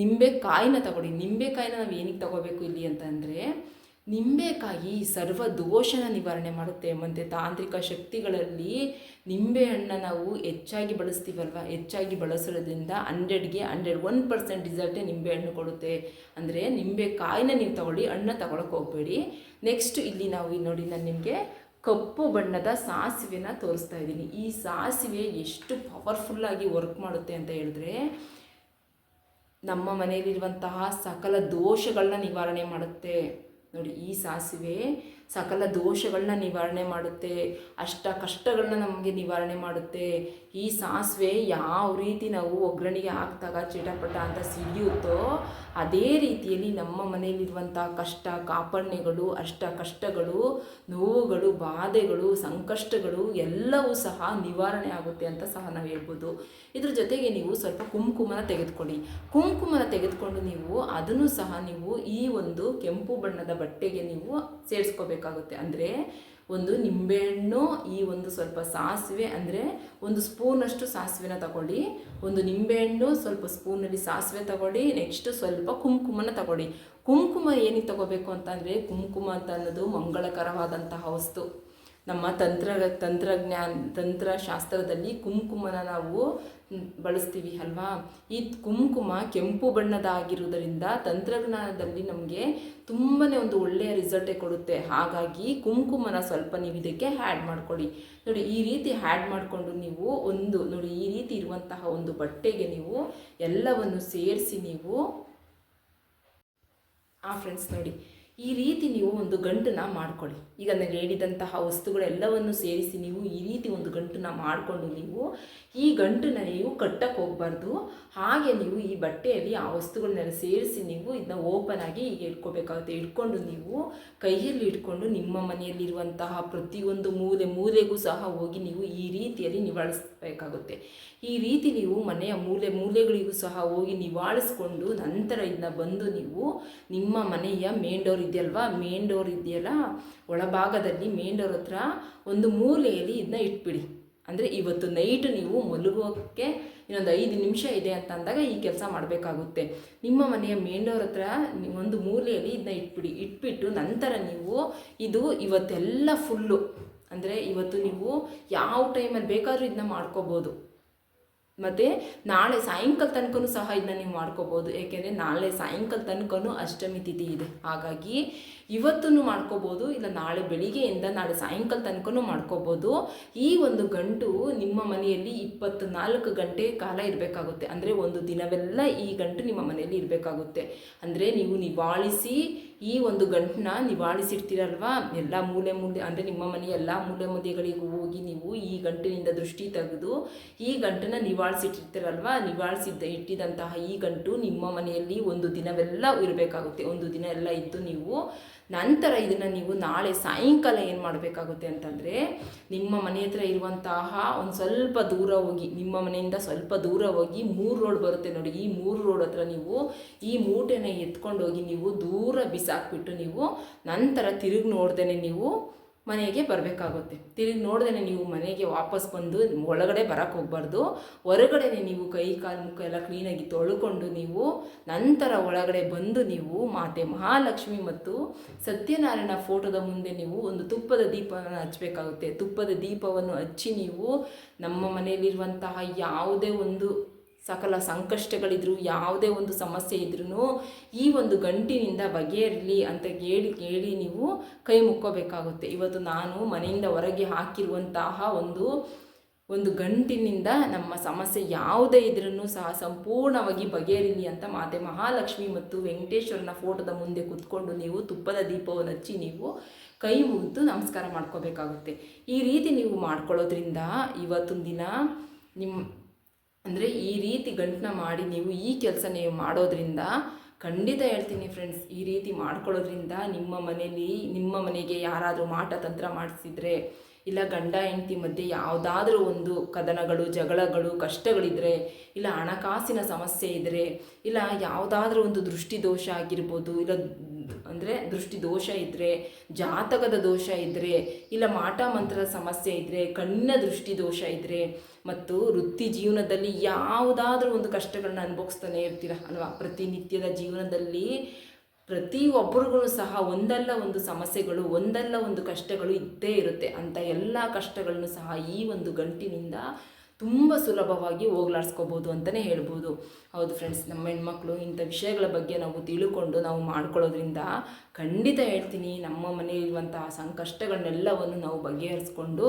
ನಿಂಬೆಕಾಯಿನ ತಗೊಳ್ಳಿ. ನಿಂಬೆಕಾಯಿನ ನಾವು ಏನಕ್ಕೆ ತಗೋಬೇಕು ಇಲ್ಲಿ ಅಂತಂದರೆ ನಿಂಬೆಕಾಯಿ ಸರ್ವ ದೋಷನ ನಿವಾರಣೆ ಮಾಡುತ್ತೆ ಮತ್ತು ತಾಂತ್ರಿಕ ಶಕ್ತಿಗಳಲ್ಲಿ ನಿಂಬೆಹಣ್ಣು ನಾವು ಹೆಚ್ಚಾಗಿ ಬಳಸ್ತೀವಲ್ವ? ಹೆಚ್ಚಾಗಿ ಬಳಸೋದ್ರಿಂದ ಹಂಡ್ರೆಡ್ಗೆ ಹಂಡ್ರೆಡ್ ಒನ್ ಪರ್ಸೆಂಟ್ ರಿಸಲ್ಟೇ ನಿಂಬೆಹಣ್ಣು ಕೊಡುತ್ತೆ. ಅಂದರೆ ನಿಂಬೆಕಾಯಿನ ನೀವು ತಗೊಳ್ಳಿ ಹಣ್ಣು ತಗೊಳಕ್ಕೆ ಹೋಗಬೇಡಿ. ನೆಕ್ಸ್ಟ್ ಇಲ್ಲಿ ನಾವು ನೋಡಿ ನಾನು ನಿಮಗೆ ಕಪ್ಪು ಬಣ್ಣದ ಸಾಸಿವೆನ ತೋರಿಸ್ತಾ ಇದ್ದೀನಿ. ಈ ಸಾಸಿವೆ ಎಷ್ಟು ಪವರ್ಫುಲ್ಲಾಗಿ ವರ್ಕ್ ಮಾಡುತ್ತೆ ಅಂತ ಹೇಳಿದ್ರೆ ನಮ್ಮ ಮನೆಯಲ್ಲಿರುವಂತಹ ಸಕಲ ದೋಷಗಳನ್ನ ನಿವಾರಣೆ ಮಾಡುತ್ತೆ. ನೋಡಿ ಈ ಸಾಸಿವೆ ಸಕಲ ದೋಷಗಳನ್ನ ನಿವಾರಣೆ ಮಾಡುತ್ತೆ, ಅಷ್ಟ ಕಷ್ಟಗಳನ್ನ ನಮಗೆ ನಿವಾರಣೆ ಮಾಡುತ್ತೆ. ಈ ಸಾಸಿವೆ ಯಾವ ರೀತಿ ನಾವು ಒಗ್ಗರಣೆಗೆ ಹಾಕಿದಾಗ ಚಿಟಪಟ ಅಂತ ಸಿಡಿಯುತ್ತೋ, ಅದೇ ರೀತಿಯಲ್ಲಿ ನಮ್ಮ ಮನೆಯಲ್ಲಿರುವಂಥ ಕಷ್ಟ, ಕಾಪಣ್ಯಗಳು, ಅಷ್ಟ ಕಷ್ಟಗಳು, ನೋವುಗಳು, ಬಾಧೆಗಳು, ಸಂಕಷ್ಟಗಳು ಎಲ್ಲವೂ ಸಹ ನಿವಾರಣೆ ಆಗುತ್ತೆ ಅಂತ ಸಹ ನಾವು ಹೇಳ್ಬೋದು. ಇದ್ರ ಜೊತೆಗೆ ನೀವು ಸ್ವಲ್ಪ ಕುಂಕುಮನ ತೆಗೆದುಕೊಳ್ಳಿ. ಕುಂಕುಮನ ತೆಗೆದುಕೊಂಡು ನೀವು ಅದನ್ನು ಸಹ ನೀವು ಈ ಒಂದು ಕೆಂಪು ಬಣ್ಣದ ಬಟ್ಟೆಗೆ ನೀವು ಸೇರಿಸ್ಕೋಬೇಕು. ಬೇಕಾಗುತ್ತೆ. ಅಂದರೆ ಒಂದು ನಿಂಬೆಹಣ್ಣು ಈ ಒಂದು ಸ್ವಲ್ಪ ಸಾಸಿವೆ, ಅಂದರೆ ಒಂದು ಸ್ಪೂನಷ್ಟು ಸಾಸಿವೆನ ತಗೊಳ್ಳಿ. ಒಂದು ನಿಂಬೆಹಣ್ಣು ಸ್ವಲ್ಪ ಸ್ಪೂನಲ್ಲಿ ಸಾಸಿವೆ ತಗೊಳ್ಳಿ ನೆಕ್ಸ್ಟ್ ಸ್ವಲ್ಪ ಕುಂಕುಮನ ತಗೊಳ್ಳಿ. ಕುಂಕುಮ ಏನಕ್ಕೆ ತಗೋಬೇಕು ಅಂತಂದರೆ ಕುಂಕುಮ ಅಂತ ಅನ್ನೋದು ಮಂಗಳಕರವಾದಂತಹ ವಸ್ತು. ನಮ್ಮ ತಂತ್ರ, ತಂತ್ರಜ್ಞಾನ, ತಂತ್ರಶಾಸ್ತ್ರದಲ್ಲಿ ಕುಂಕುಮನ ನಾವು ಬಳಸ್ತೀವಿ ಅಲ್ವಾ? ಈ ಕುಂಕುಮ ಕೆಂಪು ಬಣ್ಣದಾಗಿರುವುದರಿಂದ ತಂತ್ರಜ್ಞಾನದಲ್ಲಿ ನಮಗೆ ತುಂಬಾ ಒಂದು ಒಳ್ಳೆಯ ರಿಸಲ್ಟೇ ಕೊಡುತ್ತೆ. ಹಾಗಾಗಿ ಕುಂಕುಮನ ಸ್ವಲ್ಪ ನೀವು ಇದಕ್ಕೆ ಹ್ಯಾಡ್ ಮಾಡ್ಕೊಳ್ಳಿ. ನೋಡಿ, ಈ ರೀತಿ ಹ್ಯಾಡ್ ಮಾಡಿಕೊಂಡು ನೀವು ಒಂದು, ನೋಡಿ, ಈ ರೀತಿ ಇರುವಂತಹ ಒಂದು ಬಟ್ಟೆಗೆ ನೀವು ಎಲ್ಲವನ್ನು ಸೇರಿಸಿ ನೀವು, ಆ ಫ್ರೆಂಡ್ಸ್ ನೋಡಿ ಈ ರೀತಿ ನೀವು ಒಂದು ಗಂಟನ್ನ ಮಾಡ್ಕೊಳ್ಳಿ. ಈಗ ನಾನು ಹೇಳಿದಂತಹ ವಸ್ತುಗಳೆಲ್ಲವನ್ನು ಸೇರಿಸಿ ನೀವು ಈ ರೀತಿ ಒಂದು ಗಂಟನ್ನ ಮಾಡಿಕೊಂಡು ನೀವು ಈ ಗಂಟನ್ನ ನೀವು ಕಟ್ಟಕ್ಕೆ ಹೋಗಬಾರ್ದು. ಹಾಗೆ ನೀವು ಈ ಬಟ್ಟೆಯಲ್ಲಿ ಆ ವಸ್ತುಗಳನ್ನೆಲ್ಲ ಸೇರಿಸಿ ನೀವು ಇದನ್ನ ಓಪನ್ ಆಗಿ ಈಗ ಇಟ್ಕೋಬೇಕಾಗುತ್ತೆ. ಇಟ್ಕೊಂಡು ನೀವು ಕೈಯಲ್ಲಿ ಇಟ್ಕೊಂಡು ನಿಮ್ಮ ಮನೆಯಲ್ಲಿರುವಂತಹ ಪ್ರತಿಯೊಂದು ಮೂಲೆ ಮೂಲೆಗೂ ಸಹ ಹೋಗಿ ನೀವು ಈ ರೀತಿಯಲ್ಲಿ ನಿವಾಳಿಸಬೇಕಾಗುತ್ತೆ. ಈ ರೀತಿ ನೀವು ಮನೆಯ ಮೂಲೆ ಮೂಲೆಗಳಿಗೂ ಸಹ ಹೋಗಿ ನಿವಾಳಿಸ್ಕೊಂಡು ನಂತರ ಇದನ್ನ ಬಂದು ನೀವು ನಿಮ್ಮ ಮನೆಯ ಮೇನ್ ಡೋರ್ ಇದೆಯಲ್ವಾ? ಮೇನ್ ಡೋರ್ ಇದೆಯಲ್ಲ? ಒಳಭಾಗದಲ್ಲಿ ಮೇನ್ ಡೋರ್ ಹತ್ರ ಒಂದು ಮೂಲೆಯಲ್ಲಿ ಇದನ್ನ ಇಟ್ಬಿಡಿ. ಅಂದರೆ ಇವತ್ತು ನೈಟ್ ನೀವು ಮಲಗೋಕ್ಕೆ ಇನ್ನೊಂದು ಐದು ನಿಮಿಷ ಇದೆ ಅಂತ ಅಂದಾಗ ಈ ಕೆಲಸ ಮಾಡಬೇಕಾಗುತ್ತೆ. ನಿಮ್ಮ ಮನೆಯ ಮೇನ್ ಡೋರ್ ಹತ್ರ ಒಂದು ಮೂಲೆಯಲ್ಲಿ ಇದನ್ನ ಇಟ್ಬಿಡಿ. ಇಟ್ಬಿಟ್ಟು ನಂತರ ನೀವು ಇದು ಇವತ್ತೆಲ್ಲ ಫುಲ್ಲು ಅಂದರೆ ಇವತ್ತು ನೀವು ಯಾವ ಟೈಮಲ್ಲಿ ಬೇಕಾದರೂ ಇದನ್ನ ಮಾಡ್ಕೋಬೋದು. ಮತ್ತು ನಾಳೆ ಸಾಯಂಕಾಲ ತನಕನೂ ಸಹ ಇದನ್ನ ನೀವು ಮಾಡ್ಕೋಬೋದು. ಏಕೆಂದರೆ ನಾಳೆ ಸಾಯಂಕಾಲ ತನಕನೂ ಅಷ್ಟಮಿ ತಿಥಿ ಇದೆ. ಹಾಗಾಗಿ ಇವತ್ತೂ ಮಾಡ್ಕೋಬೋದು, ಇಲ್ಲ ನಾಳೆ ಬೆಳಿಗ್ಗೆಯಿಂದ ನಾಳೆ ಸಾಯಂಕಾಲ ತನಕನೂ ಮಾಡ್ಕೋಬೋದು. ಈ ಒಂದು ಗಂಟು ನಿಮ್ಮ ಮನೆಯಲ್ಲಿ ಇಪ್ಪತ್ತು ನಾಲ್ಕು ಗಂಟೆ ಕಾಲ ಇರಬೇಕಾಗುತ್ತೆ. ಅಂದರೆ ಒಂದು ದಿನವೆಲ್ಲ ಈ ಗಂಟು ನಿಮ್ಮ ಮನೆಯಲ್ಲಿ ಇರಬೇಕಾಗುತ್ತೆ. ಅಂದರೆ ನೀವು ನಿವಾಳಿಸಿ ಈ ಒಂದು ಗಂಟನ್ನ ನಿವಾಳಿಸಿರ್ತೀರಲ್ವಾ? ಎಲ್ಲ ಮೂಲೆ ಮೂಲೆ ಅಂದರೆ ನಿಮ್ಮ ಮನೆಯ ಎಲ್ಲ ಮೂಲೆ ಮೂಲೆಗಳಿಗೂ ಹೋಗಿ ನೀವು ಈ ಗಂಟಿನಿಂದ ದೃಷ್ಟಿ ತೆಗೆದು ಈ ಗಂಟನ್ನ ನಿವಾಳಿಸಿಟ್ಟಿರ್ತೀರಲ್ವಾ? ನಿವಾಳಿಸಿದ್ದ, ಇಟ್ಟಿದಂತಹ ಈ ಗಂಟು ನಿಮ್ಮ ಮನೆಯಲ್ಲಿ ಒಂದು ದಿನವೆಲ್ಲ ಇರಬೇಕಾಗುತ್ತೆ. ಒಂದು ದಿನ ಎಲ್ಲ ಇದ್ದು ನೀವು ನಂತರ ಇದನ್ನು ನೀವು ನಾಳೆ ಸಾಯಂಕಾಲ ಏನು ಮಾಡಬೇಕಾಗುತ್ತೆ ಅಂತಂದರೆ ನಿಮ್ಮ ಮನೆ ಹತ್ರ ಇರುವಂತಹ ಒಂದು ಸ್ವಲ್ಪ ದೂರ ಹೋಗಿ, ನಿಮ್ಮ ಮನೆಯಿಂದ ಸ್ವಲ್ಪ ದೂರ ಹೋಗಿ ಮೂರು ರೋಡ್ ಬರುತ್ತೆ ನೋಡಿ. ಈ ಮೂರು ರೋಡ್ ಹತ್ರ ನೀವು ಈ ಮೂಟೆನ ಎತ್ಕೊಂಡು ಹೋಗಿ ನೀವು ದೂರ ಬಿಸಾಕ್ಬಿಟ್ಟು ನೀವು ನಂತರ ತಿರುಗಿ ನೋಡ್ದೇ ನೀವು ಮನೆಗೆ ಬರಬೇಕಾಗುತ್ತೆ. ತಿರುಗಿ ನೋಡ್ದೇ ನೀವು ಮನೆಗೆ ವಾಪಸ್ ಬಂದು ಒಳಗಡೆ ಬರೋಕ್ಕೆ ಹೋಗ್ಬಾರ್ದು. ಹೊರಗಡೆ ನೀವು ಕೈ, ಕಾಲು, ಮುಖ ಎಲ್ಲ ಕ್ಲೀನಾಗಿ ತೊಳ್ಕೊಂಡು ನೀವು ನಂತರ ಒಳಗಡೆ ಬಂದು ನೀವು ಮಾತೆ ಮಹಾಲಕ್ಷ್ಮಿ ಮತ್ತು ಸತ್ಯನಾರಾಯಣ ಫೋಟೋದ ಮುಂದೆ ನೀವು ಒಂದು ತುಪ್ಪದ ದೀಪವನ್ನು ಹಚ್ಚಬೇಕಾಗುತ್ತೆ ತುಪ್ಪದ ದೀಪವನ್ನು ಹಚ್ಚಿ ನೀವು ನಮ್ಮ ಮನೆಯಲ್ಲಿರುವಂತಹ ಯಾವುದೇ ಒಂದು ಸಕಲ ಸಂಕಷ್ಟಗಳಿದ್ರು, ಯಾವುದೇ ಒಂದು ಸಮಸ್ಯೆ ಇದ್ರೂ ಈ ಒಂದು ಗಂಟಿನಿಂದ ಬಗೆಹರಿಲಿ ಅಂತ ಹೇಳಿ ಹೇಳಿ ನೀವು ಕೈ ಮುಕ್ಕೋಬೇಕಾಗುತ್ತೆ. ಇವತ್ತು ನಾನು ಮನೆಯಿಂದ ಹೊರಗೆ ಹಾಕಿರುವಂತಹ ಒಂದು ಒಂದು ಗಂಟಿನಿಂದ ನಮ್ಮ ಸಮಸ್ಯೆ ಯಾವುದೇ ಇದ್ರೂ ಸಹ ಸಂಪೂರ್ಣವಾಗಿ ಬಗೆಹರಿಲಿ ಅಂತ ಮಾತೆ ಮಹಾಲಕ್ಷ್ಮಿ ಮತ್ತು ವೆಂಕಟೇಶ್ವರನ ಫೋಟೋದ ಮುಂದೆ ಕುತ್ಕೊಂಡು ನೀವು ತುಪ್ಪದ ದೀಪವನ್ನು ಹಚ್ಚಿ ನೀವು ಕೈ ಮುಗಿದು ನಮಸ್ಕಾರ ಮಾಡ್ಕೋಬೇಕಾಗುತ್ತೆ. ಈ ರೀತಿ ನೀವು ಮಾಡ್ಕೊಳ್ಳೋದ್ರಿಂದ ಇವತ್ತೊಂದು ದಿನ ನಿಮ್ಮ ಅಂದರೆ ಈ ರೀತಿ ಗಂಟನ್ನ ಮಾಡಿ ನೀವು ಈ ಕೆಲಸ ನೀವು ಮಾಡೋದ್ರಿಂದ, ಖಂಡಿತ ಹೇಳ್ತೀನಿ ಫ್ರೆಂಡ್ಸ್ ಈ ರೀತಿ ಮಾಡ್ಕೊಳ್ಳೋದ್ರಿಂದ ನಿಮ್ಮ ಮನೆಯಲ್ಲಿ ನಿಮ್ಮ ಮನೆಗೆ ಯಾರಾದರೂ ಮಾಟ ತಂತ್ರ ಮಾಡಿಸಿದ್ರೆ, ಇಲ್ಲ ಗಂಡ, ಹೆಂಡತಿ ಮಧ್ಯೆ ಯಾವುದಾದ್ರೂ ಒಂದು ಕದನಗಳು, ಜಗಳಗಳು, ಕಷ್ಟಗಳಿದ್ರೆ, ಇಲ್ಲ ಹಣಕಾಸಿನ ಸಮಸ್ಯೆ ಇದ್ದರೆ ಇಲ್ಲ ಯಾವುದಾದ್ರೂ ಒಂದು ದೃಷ್ಟಿ ದೋಷ ಆಗಿರ್ಬೋದು, ಇಲ್ಲ ಅಂದರೆ ದೃಷ್ಟಿ ದೋಷ ಇದ್ದರೆ ಜಾತಕದ ದೋಷ ಇದ್ದರೆ ಇಲ್ಲ ಮಾಟ ಮಂತ್ರದ ಸಮಸ್ಯೆ ಇದ್ದರೆ ಕಣ್ಣಿನ ದೃಷ್ಟಿ ದೋಷ ಇದ್ದರೆ ಮತ್ತು ವೃತ್ತಿ ಜೀವನದಲ್ಲಿ ಯಾವುದಾದ್ರೂ ಒಂದು ಕಷ್ಟಗಳನ್ನ ಅನುಭವಿಸ್ತಾನೆ ಇರ್ತೀರ ಅಲ್ವಾ? ಪ್ರತಿನಿತ್ಯದ ಜೀವನದಲ್ಲಿ ಪ್ರತಿಯೊಬ್ಬರಿಗೂ ಸಹ ಒಂದಲ್ಲ ಒಂದು ಸಮಸ್ಯೆಗಳು, ಒಂದಲ್ಲ ಒಂದು ಕಷ್ಟಗಳು ಇದ್ದೇ ಇರುತ್ತೆ. ಅಂತ ಎಲ್ಲ ಕಷ್ಟಗಳನ್ನು ಸಹ ಈ ಒಂದು ಗಂಟಿನಿಂದ ತುಂಬ ಸುಲಭವಾಗಿ ಹೋಗ್ಲಾಡ್ಸ್ಕೋಬೋದು ಅಂತಲೇ ಹೇಳ್ಬೋದು. ಹೌದು ಫ್ರೆಂಡ್ಸ್ ನಮ್ಮ ಹೆಣ್ಮಕ್ಳು ಇಂಥ ವಿಷಯಗಳ ಬಗ್ಗೆ ನಾವು ತಿಳ್ಕೊಂಡು ನಾವು ಮಾಡ್ಕೊಳ್ಳೋದ್ರಿಂದ ಖಂಡಿತ ಹೇಳ್ತೀನಿ, ನಮ್ಮ ಮನೆಯಲ್ಲಿರುವಂತಹ ಸಂಕಷ್ಟಗಳನ್ನೆಲ್ಲವನ್ನು ನಾವು ಬಗೆಹರಿಸ್ಕೊಂಡು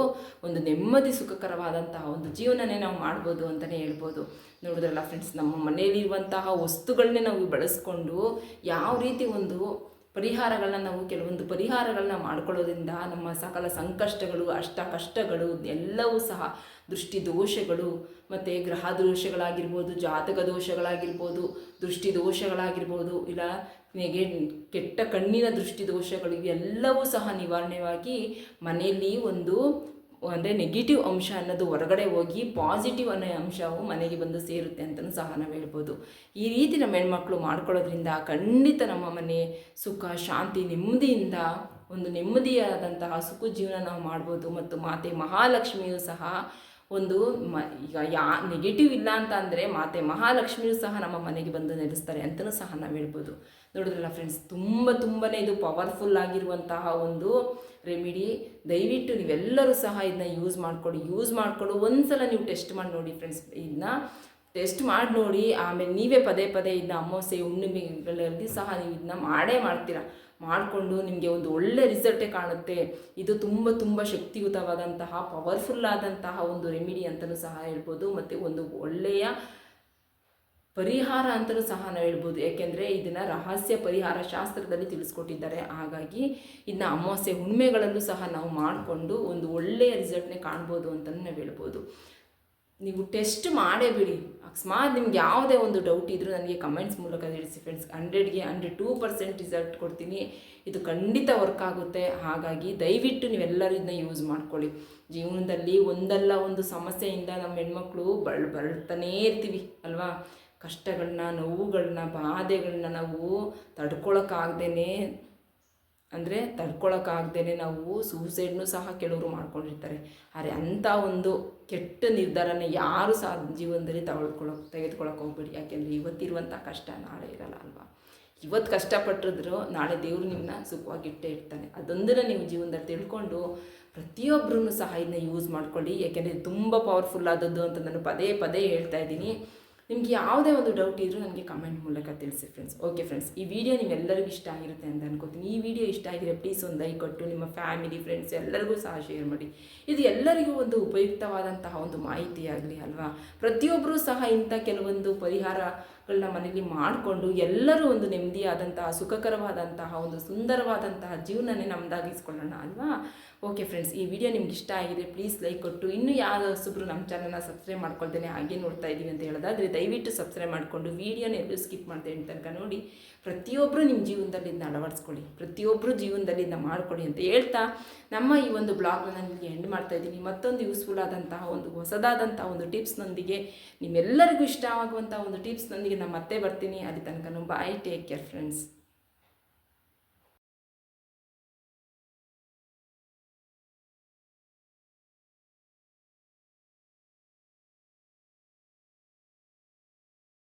ಒಂದು ನೆಮ್ಮದಿ ಸುಖಕರವಾದಂತಹ ಒಂದು ಜೀವನನೇ ನಾವು ಮಾಡ್ಬೋದು ಅಂತಲೇ ಹೇಳ್ಬೋದು. ನೋಡಿದ್ರಲ್ಲ ಫ್ರೆಂಡ್ಸ್ ನಮ್ಮ ಮನೆಯಲ್ಲಿರುವಂತಹ ವಸ್ತುಗಳನ್ನೇ ನಾವು ಬಳಸ್ಕೊಂಡು ಯಾವ ರೀತಿ ಒಂದು ಪರಿಹಾರಗಳನ್ನ ನಾವು ಕೆಲವೊಂದು ಪರಿಹಾರಗಳನ್ನ ಮಾಡ್ಕೊಳ್ಳೋದ್ರಿಂದ ನಮ್ಮ ಸಕಲ ಸಂಕಷ್ಟಗಳು ಅಷ್ಟ ಕಷ್ಟಗಳು ಎಲ್ಲವೂ ಸಹ ದೃಷ್ಟಿ ದೋಷಗಳು ಮತ್ತು ಗ್ರಹ ದೋಷಗಳಾಗಿರ್ಬೋದು ಜಾತಕ ದೋಷಗಳಾಗಿರ್ಬೋದು ದೃಷ್ಟಿ ದೋಷಗಳಾಗಿರ್ಬೋದು ಇಲ್ಲ ನೆಗೆ ಕೆಟ್ಟ ಕಣ್ಣಿನ ದೃಷ್ಟಿ ದೋಷಗಳು ಇವೆಲ್ಲವೂ ಸಹ ನಿವಾರಣೆಯಾಗಿ ಮನೆಯಲ್ಲಿ ಒಂದು ಅಂದರೆ ನೆಗೆಟಿವ್ ಅಂಶ ಅನ್ನೋದು ಹೊರಗಡೆ ಹೋಗಿ ಪಾಸಿಟಿವ್ ಅನ್ನೋ ಅಂಶವು ಮನೆಗೆ ಬಂದು ಸೇರುತ್ತೆ ಅಂತಲೂ ಸಹ ನಾವು ಹೇಳ್ಬೋದು. ಈ ರೀತಿ ನಮ್ಮ ಹೆಣ್ಮಕ್ಳು ಮಾಡ್ಕೊಳ್ಳೋದ್ರಿಂದ ಖಂಡಿತ ನಮ್ಮ ಮನೆ ಸುಖ, ಶಾಂತಿ, ನೆಮ್ಮದಿಯಿಂದ ಒಂದು ನೆಮ್ಮದಿಯಾದಂತಹ ಸುಖ ಜೀವನ ನಾವು ಮಾಡ್ಬೋದು ಮತ್ತು ಮಾತೆ ಮಹಾಲಕ್ಷ್ಮಿಯು ಸಹ ಒಂದು ಮ, ಈಗ ಯಾ ನೆಗೆಟಿವ್ ಇಲ್ಲ ಅಂತ ಅಂದರೆ ಮಾತೆ ಮಹಾಲಕ್ಷ್ಮಿಯು ಸಹ ನಮ್ಮ ಮನೆಗೆ ಬಂದು ನೆಲೆಸ್ತಾರೆ ಅಂತಲೂ ಸಹ ನಾವು ಹೇಳ್ಬೋದು. ನೋಡಿದ್ರಲ್ಲ ಫ್ರೆಂಡ್ಸ್ ತುಂಬ ತುಂಬಾ ಇದು ಪವರ್ಫುಲ್ ಆಗಿರುವಂತಹ ಒಂದು ರೆಮಿಡಿ ದಯವಿಟ್ಟು ನೀವೆಲ್ಲರೂ ಸಹ ಇದನ್ನ ಯೂಸ್ ಮಾಡಿಕೊಡಿ ಯೂಸ್ ಮಾಡಿಕೊಂಡು ಒಂದ್ಸಲ ನೀವು ಟೆಸ್ಟ್ ಮಾಡಿ ನೋಡಿ ಫ್ರೆಂಡ್ಸ್ ಇದನ್ನ ಟೆಸ್ಟ್ ಮಾಡಿ ನೋಡಿ, ಆಮೇಲೆ ನೀವೇ ಪದೇ ಪದೇ ಇದನ್ನ ಅಮಾವಾಸ್ಯೆ, ಹುಣ್ಣಿಮೆಗಳಲ್ಲಿ ಸಹ ನೀವು ಇದನ್ನ ಮಾಡೇ ಮಾಡ್ತೀರಾ? ಮಾಡಿಕೊಂಡು ನಿಮಗೆ ಒಂದು ಒಳ್ಳೆ ರಿಸಲ್ಟೇ ಕಾಣುತ್ತೆ. ಇದು ತುಂಬ ತುಂಬ ಶಕ್ತಿಯುತವಾದಂತಹ ಪವರ್ಫುಲ್ ಆದಂತಹ ಒಂದು ರೆಮಿಡಿ ಅಂತಲೂ ಸಹ ಹೇಳ್ಬೋದು. ಮತ್ತು ಒಂದು ಒಳ್ಳೆಯ ಪರಿಹಾರ ಅಂತಲೂ ಸಹ ನಾವು ಹೇಳ್ಬೋದು. ಯಾಕೆಂದರೆ ಇದನ್ನು ರಹಸ್ಯ ಪರಿಹಾರ ಶಾಸ್ತ್ರದಲ್ಲಿ ತಿಳಿಸ್ಕೊಟ್ಟಿದ್ದಾರೆ. ಹಾಗಾಗಿ ಇದನ್ನ ಅಮಾವಾಸ್ಯೆ ಹುಣ್ಮೆಗಳಲ್ಲೂ ಸಹ ನಾವು ಮಾಡಿಕೊಂಡು ಒಂದು ಒಳ್ಳೆಯ ರಿಸಲ್ಟ್ನೇ ಕಾಣ್ಬೋದು ಅಂತಲೂ ನಾವು ಹೇಳ್ಬೋದು. ನೀವು ಟೆಸ್ಟ್ ಮಾಡೇ ಬಿಡಿ ಅಕಸ್ಮಾತ್ ನಿಮ್ಗೆ ಯಾವುದೇ ಒಂದು ಡೌಟ್ ಇದ್ದರೂ ನನಗೆ ಕಮೆಂಟ್ಸ್ ಮೂಲಕ ತಿಳಿಸಿ ಫ್ರೆಂಡ್ಸ್. ಹಂಡ್ರೆಡ್ಗೆ ಹಂಡ್ರೆಡ್ ಟೂ ಪರ್ಸೆಂಟ್ ರಿಸಲ್ಟ್ ಕೊಡ್ತೀನಿ. ಇದು ಖಂಡಿತ ವರ್ಕ್ ಆಗುತ್ತೆ. ಹಾಗಾಗಿ ದಯವಿಟ್ಟು ನೀವೆಲ್ಲರೂ ಇದನ್ನ ಯೂಸ್ ಮಾಡ್ಕೊಳ್ಳಿ. ಜೀವನದಲ್ಲಿ ಒಂದಲ್ಲ ಒಂದು ಸಮಸ್ಯೆಯಿಂದ ನಮ್ಮ ಹೆಣ್ಮಕ್ಳು ಬಳ್ ಬರ್ತಾನೇ ಇರ್ತೀವಿ, ಅಲ್ವಾ? ಕಷ್ಟಗಳನ್ನ ನೋವುಗಳನ್ನ ಬಾಧೆಗಳನ್ನ ನಾವು ತಡ್ಕೊಳಕ್ಕಾಗ್ದೇ ಅಂದರೆ ತಡ್ಕೊಳಕ್ಕಾಗ್ದೇ ನಾವು ಸೂಸೈಡ್ನು ಸಹ ಕೆಲವರು ಮಾಡ್ಕೊಂಡಿರ್ತಾರೆ. ಆದರೆ ಅಂಥ ಒಂದು ಕೆಟ್ಟ ನಿರ್ಧಾರನ ಯಾರು ಸಹ ಜೀವನದಲ್ಲಿ ತಗೊಳ್ಕೊಳಕ್ ತೆಗೆದುಕೊಳಕ್ಕೆ ಹೋಗ್ಬೇಡಿ. ಯಾಕೆಂದರೆ ಇವತ್ತಿರುವಂಥ ಕಷ್ಟ ನಾಳೆ ಇರಲ್ಲ ಅಲ್ವಾ? ಇವತ್ತು ಕಷ್ಟಪಟ್ಟಿದ್ರು ನಾಳೆ ದೇವರು ನಿಮ್ಮನ್ನ ಸುಖವಾಗಿ ಇಟ್ಟೇ ಇರ್ತಾನೆ. ಅದೊಂದನ್ನು ನೀವು ಜೀವನದಲ್ಲಿ ತಿಳ್ಕೊಂಡು ಪ್ರತಿಯೊಬ್ಬರೂ ಸಹ ಇದನ್ನ ಯೂಸ್ ಮಾಡ್ಕೊಳ್ಳಿ. ಯಾಕೆಂದರೆ ತುಂಬ ಪವರ್ಫುಲ್ ಆದದ್ದು ಅಂತ ನಾನು ಪದೇ ಪದೇ ಹೇಳ್ತಾ ಇದ್ದೀನಿ. ನಿಮ್ಗೆ ಯಾವುದೇ ಒಂದು ಡೌಟ್ ಇದ್ದರೂ ನನಗೆ ಕಮೆಂಟ್ ಮೂಲಕ ತಿಳಿಸಿ ಫ್ರೆಂಡ್ಸ್ ಓಕೆ ಫ್ರೆಂಡ್ಸ್ ಈ ವಿಡಿಯೋ ನಿಮ್ಮೆಲ್ಲರಿಗೂ ಇಷ್ಟ ಆಗಿರುತ್ತೆ ಅಂತ ಅನ್ಕೋತೀನಿ. ಈ ವಿಡಿಯೋ ಇಷ್ಟ ಆಗಿದೆ ಪ್ಲೀಸ್ ಒಂದು ಲೈಕ್ ಕೊಟ್ಟು ನಿಮ್ಮ ಫ್ಯಾಮಿಲಿ ಫ್ರೆಂಡ್ಸ್ ಎಲ್ಲರಿಗೂ ಸಹ ಶೇರ್ ಮಾಡಿ. ಇದು ಎಲ್ಲರಿಗೂ ಒಂದು ಉಪಯುಕ್ತವಾದಂತಹ ಒಂದು ಮಾಹಿತಿಯಾಗಲಿ ಅಲ್ವಾ? ಪ್ರತಿಯೊಬ್ಬರೂ ಸಹ ಇಂಥ ಕೆಲವೊಂದು ಪರಿಹಾರಗಳನ್ನ ಮನೆಯಲ್ಲಿ ಮಾಡಿಕೊಂಡು ಎಲ್ಲರೂ ಒಂದು ನೆಮ್ಮದಿಯಾದಂತಹ, ಸುಖಕರವಾದಂತಹ, ಒಂದು ಸುಂದರವಾದಂತಹ ಜೀವನನೇ ನಮ್ಮದಾಗಿಸ್ಕೊಳ್ಳೋಣ ಅಲ್ವಾ? ಓಕೆ ಫ್ರೆಂಡ್ಸ್ ಈ ವಿಡಿಯೋ ನಿಮ್ಗೆ ಇಷ್ಟ ಆಗಿದೆ ಪ್ಲೀಸ್ ಲೈಕ್ ಕೊಟ್ಟು. ಇನ್ನೂ ಯಾವ ನಮ್ಮ ಚಾನಲ್ನ ಸಬ್ಸ್ಕ್ರೈಬ್ ಮಾಡ್ಕೊಳ್ತೇನೆ ಹಾಗೆ ನೋಡ್ತಾ ಇದ್ದೀವಿ ಅಂತ ಹೇಳೋದಾದರೆ, ದಯವಿಟ್ಟು ಸಬ್ಸ್ಕ್ರೈಬ್ ಮಾಡಿಕೊಂಡು ವಿಡಿಯೋನ ಎಲ್ಲೂ ಸ್ಕಿಪ್ ಮಾಡ್ತೇನೆ ತನಕ ನೋಡಿ ಪ್ರತಿಯೊಬ್ಬರು ನಿಮ್ಮ ಜೀವನದಲ್ಲಿ ಇದನ್ನ ಅಳವಡಿಸ್ಕೊಳ್ಳಿ. ಪ್ರತಿಯೊಬ್ಬರು ಜೀವನದಲ್ಲಿ ಇದನ್ನ ಮಾಡ್ಕೊಳ್ಳಿ ಅಂತ ಹೇಳ್ತಾ, ನಮ್ಮ ಈ ಒಂದು ಬ್ಲಾಗ್ನ ನಾನು ಇಲ್ಲಿ ಎಂಡ್ ಮಾಡ್ತಾ ಇದ್ದೀನಿ. ಮತ್ತೊಂದು ಯೂಸ್ಫುಲ್ ಆದಂತಹ ಒಂದು, ಹೊಸದಾದಂತಹ ಒಂದು ಟಿಪ್ಸ್ನೊಂದಿಗೆ ನಿಮ್ಮೆಲ್ಲರಿಗೂ ಇಷ್ಟವಾಗುವಂಥ ಒಂದು ಟಿಪ್ಸ್ನೊಂದಿಗೆ ನಾನು ಮತ್ತೆ ಬರ್ತೀನಿ. ಅಲ್ಲಿ ತನಕ ಬಾಯ್ ಟೇಕ್ ಕೇರ್ ಫ್ರೆಂಡ್ಸ್